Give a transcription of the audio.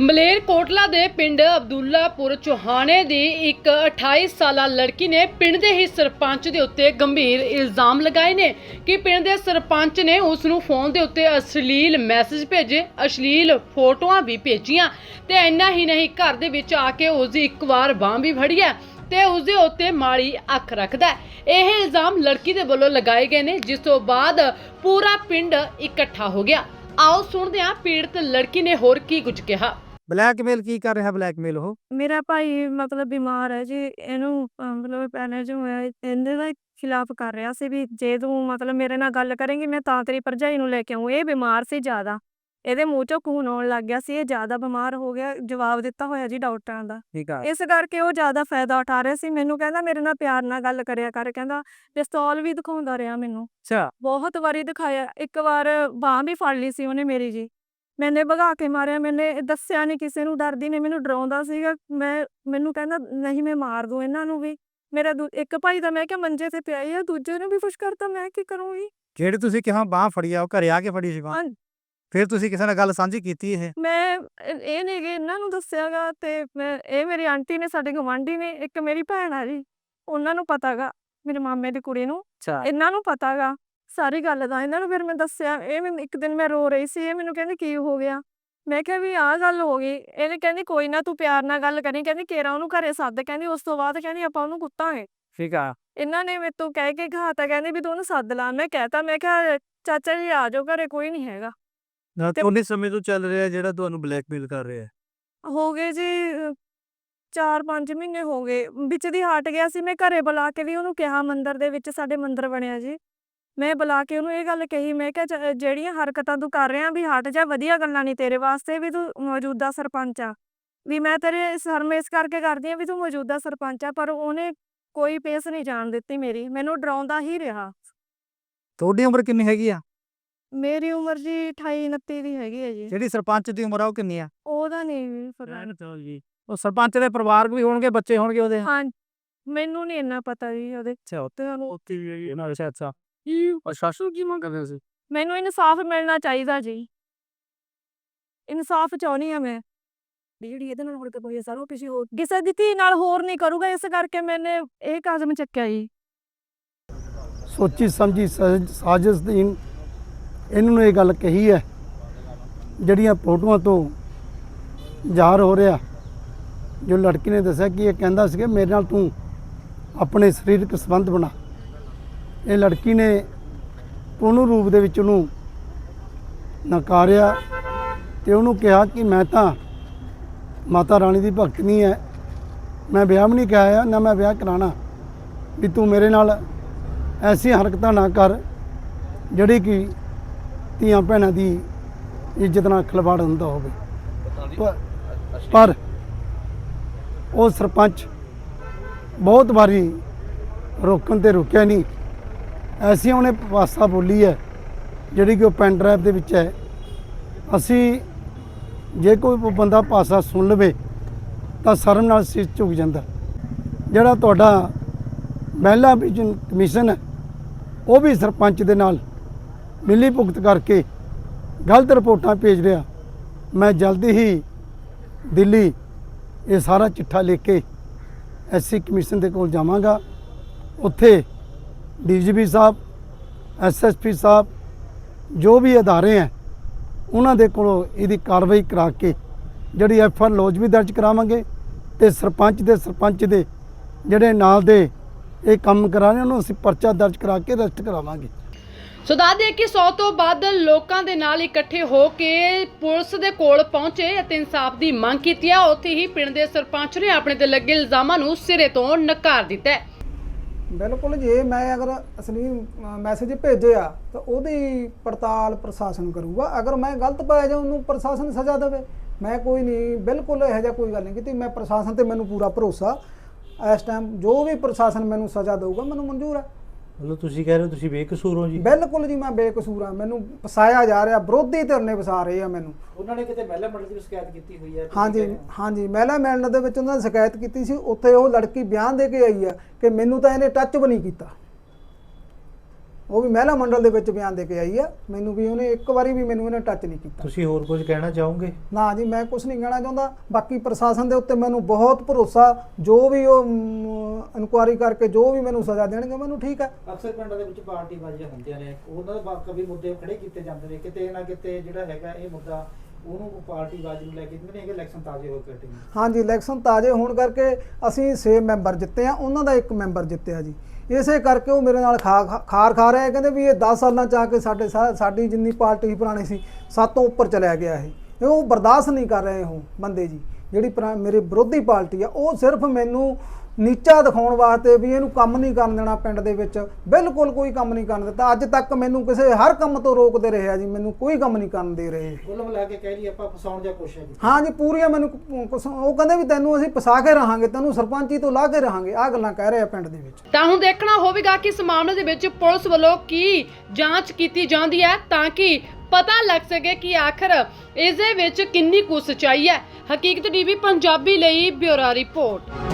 ਮਲੇਰ ਕੋਟਲਾ ਦੇ ਪਿੰਡ ਅਬਦੁੱਲਾਪੁਰ ਚੋਹਾਣੇ ਦੀ ਇੱਕ 28 ਸਾਲਾ ਲੜਕੀ ਨੇ ਪਿੰਡ ਦੇ ਹੀ ਸਰਪੰਚ ਦੇ ਉੱਤੇ ਗੰਭੀਰ ਇਲਜ਼ਾਮ ਲਗਾਏ ਨੇ ਕਿ ਪਿੰਡ ਦੇ ਸਰਪੰਚ ਨੇ ਉਸ ਨੂੰ ਫੋਨ ਦੇ ਉੱਤੇ ਅਸ਼ਲੀਲ ਮੈਸੇਜ ਭੇਜੇ, ਅਸ਼ਲੀਲ ਫੋਟੋਆਂ ਵੀ ਭੇਜੀਆਂ ਤੇ ਇੰਨਾ ਹੀ ਨਹੀਂ ਘਰ ਦੇ ਵਿੱਚ ਆ ਕੇ ਉਸ ਦੀ ਇੱਕ ਵਾਰ ਬਾਂਹ ਵੀ ਫੜੀ ਹੈ ਤੇ ਉਸ ਦੇ ਉੱਤੇ ਮਾੜੀ ਅੱਖ ਰੱਖਦਾ ਹੈ। ਇਹ ਇਲਜ਼ਾਮ ਲੜਕੀ ਦੇ ਵੱਲੋਂ ਲਗਾਏ ਗਏ ਨੇ, ਜਿਸ ਤੋਂ ਬਾਅਦ ਪੂਰਾ ਪਿੰਡ ਇਕੱਠਾ ਹੋ ਗਿਆ। ਆਓ ਸੁਣਦੇ ਹਾਂ ਪੀੜਤ ਲੜਕੀ ਨੇ ਹੋਰ ਕੀ ਕੁਝ ਕਿਹਾ। ਬਲੈਕਮੇਲ ਕੀ ਕਰ ਰਿਹਾ ਬਲੈਕਮੇਲ ਉਹ? ਮੇਰਾ ਭਾਈ ਮਤਲਬ ਬਿਮਾਰ ਹੈ ਜੀ ਇਹਨੂੰ ਅਹ, ਮਤਲਬ ਪੈਨੇਜ ਹੋਇਆ ਹੈ, ਇਹਦੇ ਦਾ ਖਿਲਾਫ ਕਰ ਰਿਹਾ ਸੀ ਵੀ ਜੇ ਤੂੰ ਮਤਲਬ ਮੇਰੇ ਨਾਲ ਗੱਲ ਕਰੇਂਗੀ ਮੈਂ ਤਾਂ ਤੇਰੀ ਭਰਜਾਈ ਨੂੰ ਲੈ ਕੇ ਆਊਂ। ਇਹ ਬਿਮਾਰ ਸੀ ਜ਼ਿਆਦਾ। ਇਹਦੇ ਮੂੰਹ ਚੋਂ ਖੂਨ ਆਉਣ ਲੱਗ ਗਿਆ ਸੀ ਇਹ ਜ਼ਿਆਦਾ ਬਿਮਾਰ ਹੋ ਗਿਆ ਜਵਾਬ ਦਿੱਤਾ ਹੋਇਆ ਜੀ ਡਾਕਟਰਾਂ ਦਾ। ਠੀਕ ਆ। ਇਸ ਕਰਕੇ ਉਹ ਜ਼ਿਆਦਾ ਫਾਇਦਾ ਉਠਾ ਰਿਹਾ ਸੀ। ਮੈਨੂੰ ਕਹਿੰਦਾ ਮੇਰੇ ਨਾਲ ਪਿਆਰ ਨਾਲ ਗੱਲ ਕਰਿਆ ਕਰ। ਕਹਿੰਦਾ ਪਿਸਤੌਲ ਵੀ ਦਿਖਾਉਂਦਾ ਰਿਹਾ ਮੈਨੂੰ। ਅੱਛਾ। ਬਹੁਤ ਵਾਰੀ ਦਿਖਾਇਆ। ਇੱਕ ਵਾਰ ਬਾਂਹ ਵੀ ਫੜ ਲਈ ਸੀ ਉਹਨੇ ਮੇਰੀ ਜੀ। ਮੈਨੇ ਭਗਾ ਕੇ ਮਾਰਿਆ ਮੈਨੇ ਦੱਸਿਆ ਨਹੀਂ ਕਿਸੇ ਨੂੰ ਡਰਦੀ ਨੇ ਮੈਨੂੰ ਡਰਾਉਂਦਾ ਸੀਗਾ। ਮੈਂ ਮੈਨੂੰ ਕਹਿੰਦਾ ਨਹੀਂ ਮੈਂ ਮਾਰ ਦੂੰ ਇਹਨਾਂ ਨੂੰ ਵੀ। ਮੇਰਾ ਦੂ- ਇੱਕ ਭਾਈ ਤਾਂ ਮੈਂ ਕਿਹਾ ਮੰਜੇ ਤੇ ਪਿਆ ਹੀ ਆ ਦੂਜੇ ਨੂੰ ਵੀ ਕੁਛ ਕਰਤਾ ਮੈਂ ਕੀ ਕਰੂੰਗੀ? ਜਿਹੜੀ ਤੁਸੀਂ ਕਿਹਾ ਬਾਹ ਫੜੀ ਆ ਉਹ ਘਰੇ ਆ ਕੇ ਫੜੀ ਸੀ ਬਾਂਹ। ਹਾਂ। ਫਿਰ ਤੁਸੀਂ ਕਿਸੇ ਨਾਲ ਗੱਲ ਸਾਂਝੀ ਕੀਤੀ ਇਹ? ਮੈਂ ਇਹ ਇਹ ਨਹੀਂ ਕਿ ਇਹਨਾਂ ਨੂੰ ਦੱਸਿਆਗਾ ਤੇ ਮੈਂ ਇਹ ਮੇਰੀ ਆਂਟੀ ਨੇ ਸਾਡੇ ਗਵਾਂਢੀ ਨੇ ਇੱਕ ਮੇਰੀ ਭੈਣ ਆ ਜੀ ਉਹਨਾਂ ਨੂੰ ਪਤਾਗਾ ਮੇਰੇ ਮਾਮੇ ਦੀ ਕੁੜੀ ਨੂੰ। ਅੱਛਾ। ਇਹਨਾਂ ਨੂੰ ਪਤਾਗਾ ਸਾਰੀ ਗੱਲ ਦਾ ਇਹਨਾਂ ਨੂੰ ਫਿਰ ਮੈਂ ਦੱਸਿਆ ਇਹ ਮੈਨੂੰ ਇੱਕ ਦਿਨ ਮੈਂ ਰੋ ਰਹੀ ਸੀ ਇਹ ਮੈਨੂੰ ਕਹਿੰਦੀ ਕੀ ਹੋ ਗਿਆ? ਮੈਂ ਕਿਹਾ ਵੀ ਆਹ ਗੱਲ ਹੋ ਗਈ ਇਹਨੇ ਕਹਿੰਦੀ ਕੋਈ ਨਾ ਤੂੰ ਪਿਆਰ ਨਾਲ ਗੱਲ ਕਰੀ ਕਹਿੰਦੀ ਕੇਰਾ ਉਹਨੂੰ ਘਰੇ ਸੱਦ ਕਹਿੰਦੀ ਉਸ ਤੋਂ ਬਾਅਦ ਕਹਿੰਦੀ ਆਪਾਂ ਉਹਨੂੰ ਕੁੱਟਾਂਗੇ। ਠੀਕ ਆ। ਇਹਨਾਂ ਨੇ ਤੋਂ ਕਹਿ ਕੇ ਘਾਤਾ ਕਹਿੰਦੇ ਵੀ ਤੂੰ ਉਹਨੂੰ ਸੱਦ ਲਾ ਮੈਂ ਕਹਿਤਾ ਮੈਂ ਕਿਹਾ ਚਾਚਾ ਜੀ ਆ ਜਾਓ ਘਰੇ ਕੋਈ ਨਹੀਂ ਹੈਗਾ। ਨਾ ਤੇ- ਉਹਨੇ ਸਮੇਂ ਤੋਂ ਚੱਲ ਰਿਹਾ ਜਿਹੜਾ ਤੁਹਾਨੂੰ ਬਲੈਕਮੇਲ ਕਰ ਰਿਹਾ। ਹੋ ਗਏ ਜੀ 4-5 ਮਹੀਨੇ ਹੋ ਗਏ ਵਿੱਚ ਦੀ ਹਟ ਗਿਆ ਸੀ ਮੈਂ ਘਰੇ ਬੁਲਾ ਕੇ ਵੀ ਉਹਨੂੰ ਕਿਹਾ ਮੰਦਿਰ ਦੇ ਵਿੱਚ ਸਾਡੇ ਮੰਦਿਰ ਬਣਿਆ ਜੀ। ਮੈਂ ਬੁਲਾ ਕੇ ਉਹਨੂੰ ਇਹ ਗੱਲ ਕਹੀ ਮੈਂ ਕਿਹਾ ਜਿਹੜੀਆਂ ਹਰਕਤਾਂ ਤੂੰ ਕਰ ਰਿਹਾ ਵੀ ਹਟ ਜਾ ਵਧੀਆ ਗੱਲਾਂ ਨਹੀਂ ਤੇਰੇ ਵਾਸਤੇ ਵੀ ਤੂੰ ਮੌਜੂਦਾ ਸਰਪੰਚ ਆ। ਵੀ ਮੈਂ ਤੇਰੇ ਸ਼ਰਮ ਇਸ ਕਰਕੇ ਕਰਦੀ ਆ ਵੀ ਤੂੰ ਮੌਜੂਦਾ ਸਰਪੰਚ ਆ ਪਰ ਉਹਨੇ ਕੋਈ ਪੇਸ ਨਹੀਂ ਜਾਣ ਦਿੱਤੀ ਮੇਰੀ ਮੈਨੂੰ ਡਰਾਉਂਦਾ ਹੀ ਰਿਹਾ। ਤੁਹਾਡੀ ਉਮਰ ਕਿੰਨੀ ਹੈਗੀ ਆ? ਮੇਰੀ ਉਮਰ ਜੀ 28 29 ਦੀ ਹੈਗੀ ਹੈ ਜੀ। ਜਿਹੜੀ ਸਰਪੰਚ ਦੀ ਉਮਰ ਆ ਉਹ ਕਿੰਨੀ ਆ? ਉਹਦਾ ਨਹੀਂ ਪਤਾ ਜੀ। ਉਹ ਸਰਪੰਚ ਦੇ ਪਰਿਵਾਰ ਵੀ ਹੋਣਗੇ ਬੱਚੇ ਹੋਣਗੇ ਉਹਦੇ। ਹਾਂ ਮੈਨੂੰ ਨਹੀਂ ਇੰਨਾ ਪਤਾ ਜੀ ਉਹਦੇ। ਅੱਛਾ ਉੱਥੇ ਵੀ ਇਹਨਾਂ ਦੇ ਅੱਛਾ ਕੀ ਪ੍ਰਸ਼ਾਸਨ ਕੀ ਮੰਗ ਕਰਦੇ ਸੀ ਮੈਨੂੰ ਇਨਸਾਫ ਮਿਲਣਾ ਚਾਹੀਦਾ ਜੀ। ਇਨਸਾਫ ਚਾਹੁੰਦੀ ਆ ਮੈਂ। ਵੀ ਜਿਹੜੀ ਇਹਦੇ ਨਾਲ ਹਰਕਤ ਹੋਈ ਹੈ ਸਰ ਉਹ ਕਿਸੇ ਹੋਰ ਕਿਸੇ ਦੀ ਧੀ ਨਾਲ ਹੋਰ ਨਹੀਂ ਕਰੂਗਾ ਇਸ ਕਰਕੇ ਮੈਨੇ ਇਹ ਕਦਮ ਚੱਕਿਆ ਜੀ। ਸੋਚੀ ਸਮਝੀ ਸਾਜ਼- ਸਾਜ਼ਿਸ਼ ਦੀ ਇਹਨਾਂ ਨੂੰ ਇਹ ਗੱਲ ਕਹੀ ਹੈ ਜਿਹੜੀਆਂ ਫੋਟੋਆਂ ਤੋਂ ਜ਼ਾਹਰ ਹੋ ਰਿਹਾ ਜੋ ਲੜਕੀ ਨੇ ਦੱਸਿਆ ਕਿ ਇਹ ਕਹਿੰਦਾ ਸੀ ਕਿ ਮੇਰੇ ਨਾਲ ਤੂੰ ਆਪਣੇ ਸਰੀਰਕ ਸੰਬੰਧ ਬਣਾ। ਇਹ ਲੜਕੀ ਨੇ ਪੂਰਨ ਰੂਪ ਦੇ ਵਿੱਚ ਉਹਨੂੰ ਨਕਾਰਿਆ ਤੇ ਉਹਨੂੰ ਕਿਹਾ ਕਿ ਮੈਂ ਤਾਂ ਮਾਤਾ ਰਾਣੀ ਦੀ ਭਗਤ ਨਹੀਂ ਹੈ ਮੈਂ ਵਿਆਹ ਵੀ ਨਹੀਂ ਕਰਾਇਆ, ਨਾ ਮੈਂ ਵਿਆਹ ਕਰਾਣਾ ਵੀ ਤੂੰ ਮੇਰੇ ਨਾਲ ਐਸੀ ਹਰਕਤਾਂ ਨਾ ਕਰ, ਜਿਹੜੀ ਕਿ ਧੀਆਂ ਭੈਣਾਂ ਦੀ ਇੱਜ਼ਤ ਨਾਲ ਖਿਲਵਾੜ ਹੁੰਦਾ ਹੋਵੇ। ਪਰ ਉਹ ਸਰਪੰਚ ਬਹੁਤ ਵਾਰੀ ਰੋਕਣ ਤੇ ਰੁਕਿਆ ਨਹੀਂ। ਐਸੀ ਉਹਨੇ ਭਾਸ਼ਾ ਬੋਲੀ ਹੈ, ਜਿਹੜੀ ਕਿ ਉਹ ਪੈਨ ਡਰਾਈਵ ਦੇ ਵਿੱਚ ਹੈ। ਅਸੀਂ ਜੇ ਕੋਈ ਬੰਦਾ ਭਾਸ਼ਾ ਸੁਣ ਲਵੇ, ਤਾਂ ਸ਼ਰਮ ਨਾਲ ਸਿਰ ਝੁਕ ਜਾਂਦਾ। ਜਿਹੜਾ ਤੁਹਾਡਾ ਮਹਿਲਾ ਵਿਜਨ ਕਮਿਸ਼ਨ ਹੈ, ਉਹ ਵੀ ਸਰਪੰਚ ਦੇ ਨਾਲ ਮਿਲੀ ਭੁਗਤ ਕਰਕੇ ਗਲਤ ਰਿਪੋਰਟਾਂ ਭੇਜ ਰਿਹਾ। ਮੈਂ ਜਲਦੀ ਹੀ ਦਿੱਲੀ ਇਹ ਸਾਰਾ ਚਿੱਠਾ ਲਿਖ ਕੇ ਐਸਸੀ ਕਮਿਸ਼ਨ ਦੇ ਕੋਲ ਜਾਵਾਂਗਾ। ਉੱਥੇ ਡੀਜੀਪੀ ਸਾਹਿਬ ਐਸਐਸਪੀ ਸਾਹਿਬ, ਜੋ ਵੀ ਅਦਾਰੇ ਹੈ, ਉਹਨਾਂ ਦੇ ਕੋਲੋਂ ਇਹਦੀ ਕਾਰਵਾਈ ਕਰਾ ਕੇ ਜਿਹੜੀ ਐਫ ਆਰ ਲੌਜ ਵੀ ਦਰਜ ਕਰਾਵਾਂਗੇ ਤੇ ਸਰਪੰਚ ਦੇ ਸਰਪੰਚ ਦੇ ਜਿਹੜੇ ਨਾਲ ਦੇ ਇਹ ਕੰਮ ਕਰਾ ਰਹੇ ਉਹਨੂੰ ਅਸੀਂ ਪਰਚਾ ਦਰਜ ਕਰਾ ਕੇ ਅਰੈਸਟ ਕਰਾਵਾਂਗੇ। ਸੋ ਦੱਸ ਦਈਏ ਕਿ 100 ਤੋਂ ਵੱਧ ਲੋਕਾਂ ਦੇ ਨਾਲ ਇਕੱਠੇ ਹੋ ਕੇ ਪੁਲਿਸ ਦੇ ਕੋਲ ਪਹੁੰਚੇ ਅਤੇ ਇਨਸਾਫ ਦੀ ਮੰਗ ਕੀਤੀ ਹੈ। ਉੱਥੇ ਹੀ ਪਿੰਡ ਦੇ ਸਰਪੰਚ ਨੇ ਆਪਣੇ ਤੇ ਲੱਗੇ ਇਲਜ਼ਾਮਾਂ ਨੂੰ ਸਿਰੇ ਤੋਂ ਨਕਾਰ ਦਿੱਤਾ ਬਿਲਕੁਲ ਜੇ ਮੈਂ ਅਗਰ ਅਸਲੀ ਮੈਸੇਜ ਭੇਜਿਆ, ਤਾਂ ਉਹਦੀ ਪੜਤਾਲ ਪ੍ਰਸ਼ਾਸਨ ਕਰੂਗਾ। ਅਗਰ ਮੈਂ ਗਲਤ ਪਾਇਆ ਜਾਂ ਉਹਨੂੰ ਪ੍ਰਸ਼ਾਸਨ ਸਜ਼ਾ ਦੇਵੇ, ਮੈਂ ਕੋਈ ਨਹੀਂ, ਬਿਲਕੁਲ ਇਹੋ ਜਿਹਾ ਕੋਈ ਗੱਲ ਨਹੀਂ ਕੀਤੀ। ਮੈਂ ਪ੍ਰਸ਼ਾਸਨ ਤੇ ਮੈਨੂੰ ਪੂਰਾ ਭਰੋਸਾ। ਇਸ ਟਾਈਮ ਜੋ ਵੀ ਪ੍ਰਸ਼ਾਸਨ ਮੈਨੂੰ ਸਜ਼ਾ ਦੇਊਗਾ, ਮੈਨੂੰ ਮਨਜ਼ੂਰ ਹੈ। ਮਤਲਬ ਤੁਸੀਂ ਕਹਿ ਰਹੇ ਹੋ ਤੁਸੀਂ ਬੇਕਸੂਰ ਹੋ ਜੀ? ਬਿਲਕੁਲ ਜੀ ਮੈਂ ਬੇਕਸੂਰ ਹਾਂ। ਮੈਨੂੰ ਫਸਾਇਆ ਜਾ ਰਿਹਾ ਵਿਰੋਧੀ ਧਿਰ ਨੇ ਫਸਾ ਰਹੇ ਆ ਮੈਨੂੰ। ਉਹਨਾਂ ਨੇ ਕਿਤੇ ਮਹਿਲਾ ਮੰਡਲ ਦੀ ਸ਼ਿਕਾਇਤ ਕੀਤੀ ਹੋਈ ਹੈ? ਹਾਂਜੀ ਹਾਂਜੀ। ਮਹਿਲਾ ਮਿਲਣ ਦੇ ਵਿੱਚ ਉਹਨਾਂ ਨੇ ਸ਼ਿਕਾਇਤ ਕੀਤੀ ਸੀ। ਉੱਥੇ ਉਹ ਲੜਕੀ ਬਿਆਨ ਦੇ ਕੇ ਆਈ ਹੈ ਕਿ ਮੈਨੂੰ ਤਾਂ ਇਹਨੇ ਟੱਚ ਵੀ ਨਹੀਂ ਕੀਤਾ। ਉਹ ਵੀ ਮਹਿਲਾ ਮੰਡਲ ਦੇ ਵਿੱਚ ਬਿਆਨ ਦੇ ਕੇ ਆਈ ਆ। ਮੈਨੂੰ ਵੀ ਉਹਨੇ ਇੱਕ ਵਾਰੀ ਵੀ ਮੈਨੂੰ ਇਹਨੇ ਟੱਚ ਨਹੀਂ ਕੀਤਾ। ਤੁਸੀਂ ਹੋਰ ਕੁਝ ਕਹਿਣਾ ਚਾਹੋਗੇ? ਨਾ ਜੀ ਮੈਂ ਕੁਝ ਨਹੀਂ ਕਹਿਣਾ ਚਾਹੁੰਦਾ। ਬਾਕੀ ਪ੍ਰਸ਼ਾਸਨ ਦੇ ਉੱਤੇ ਮੈਨੂੰ ਬਹੁਤ ਭਰੋਸਾ ਜੋ ਵੀ ਉਹ ਇਨਕੁਆਰੀ ਕਰਕੇ ਜੋ ਵੀ ਮੈਨੂੰ ਸਜ਼ਾ ਦੇਣਗੇ ਮੈਨੂੰ ਠੀਕ ਹੈ ਅਕਸਰ ਪਿੰਡਾਂ ਦੇ ਵਿੱਚ ਪਾਰਟੀ ਬਾਜ਼ੀਆਂ ਹੁੰਦੀਆਂ ਨੇ। ਉਹਨਾਂ ਦੇ ਬਾਕੀ ਵੀ ਮੁੱਦੇ ਖੜੇ ਕੀਤੇ ਜਾਂਦੇ ਨੇ। ਕਿਤੇ ਨਾ ਕਿਤੇ ਜਿਹੜਾ ਹੈਗਾ ਇਹ ਮੁੱਦਾ ਉਹਨੂੰ ਪਾਰਟੀ ਬਾਜ਼ੀ ਨੂੰ ਲੈ ਕੇ ਕਹਿੰਦੇ ਨੇ ਇਲੈਕਸ਼ਨ ਤਾਜ਼ੇ ਹੋ ਕੇ ਹਟੇ ਨੇ ਹਾਂਜੀ ਇਲੈਕਸ਼ਨ ਤਾਜ਼ੇ ਹੋਣ ਕਰਕੇ ਅਸੀਂ 6 ਮੈਂਬਰ ਜਿੱਤੇ ਆ, ਉਹਨਾਂ ਦਾ ਇੱਕ ਮੈਂਬਰ ਜਿੱਤਿਆ ਜੀ। ਇਸੇ ਕਰਕੇ ਉਹ ਮੇਰੇ ਨਾਲ ਖਾ ਖਾ- ਖਾਰ ਖਾ ਰਿਹਾ ਕਹਿੰਦੇ ਵੀ ਇਹ 10 ਸਾਲਾਂ ਚ ਆ ਕੇ ਸਾਡੇ ਸਾ- ਸਾਡੀ ਜਿੰਨੀ ਪਾਰਟੀ ਸੀ ਪੁਰਾਣੀ ਸੀ, ਸਾਤੋਂ ਉੱਪਰ ਚਲਿਆ ਗਿਆ ਇਹ। ਇਹ ਉਹ ਬਰਦਾਸ਼ਤ ਨਹੀਂ ਕਰ ਰਹੇ ਉਹ ਬੰਦੇ ਜੀ। ਜਿਹੜੀ ਪੁਰਾ- ਮੇਰੇ ਵਿਰੋਧੀ ਪਾਰਟੀ ਆ, ਉਹ ਸਿਰਫ ਮੈਨੂੰ ਨੀਚਾ ਦਿਖਾਉਣ ਵਾਸਤੇ ਵੀ ਇਹਨੂੰ ਕੰਮ ਨਹੀਂ ਕਰਨ ਦੇਣਾ ਪਿੰਡ ਦੇ ਵਿੱਚ। ਬਿਲਕੁਲ ਕੋਈ ਕੰਮ ਨਹੀਂ ਕਰਨ ਦਿੱਤਾ। ਅੱਜ ਤੱਕ ਮੈਨੂੰ ਕਿਸੇ ਹਰ ਕੰਮ ਤੋਂ ਰੋਕਦੇ ਰਹੇ ਆ ਜੀ। ਮੈਨੂੰ ਕੋਈ ਕੰਮ ਨਹੀਂ ਕਰਨ ਦੇ ਰਹੇ। ਕੁੱਲ ਮਿਲਾ ਕੇ ਕਹਿ ਲਈ ਆਪਾਂ ਫਸਾਉਣ ਦੀ ਕੋਸ਼ਿਸ਼ ਕੀਤੀ ਹਾਂ ਜੀ ਪੂਰੀਆਂ ਮੈਨੂੰ ਉਹ ਕਹਿੰਦੇ ਵੀ ਤੈਨੂੰ ਅਸੀਂ ਫਸਾ ਕੇ ਰਹਾਂਗੇ ਤੈਨੂੰ ਸਰਪੰਚੀ ਤੋਂ ਲਾ ਕੇ ਰਹਾਂਗੇ। ਆਹ ਗੱਲਾਂ ਕਹਿ ਰਹੇ ਆ ਪਿੰਡ ਦੇ ਵਿੱਚ। ਤਾਂ ਹੁਣ ਦੇਖਣਾ ਹੋਵੇਗਾ ਕਿ ਇਸ ਮਾਮਲੇ ਦੇ ਵਿੱਚ ਪੁਲਿਸ ਵੱਲੋਂ ਕੀ ਜਾਂਚ ਕੀਤੀ ਜਾਂਦੀ ਹੈ ਤਾਂ ਕਿ ਪਤਾ ਲੱਗ ਸਕੇ ਕਿ ਆਖਰ ਇਸ ਦੇ ਵਿੱਚ ਕਿੰਨੀ ਕੁ ਸਚਾਈ ਹੈ। ਹਕੀਕਤ ਟੀਵੀ ਪੰਜਾਬੀ ਲਈ ਬਿਊਰੋ ਰਿਪੋਰਟ।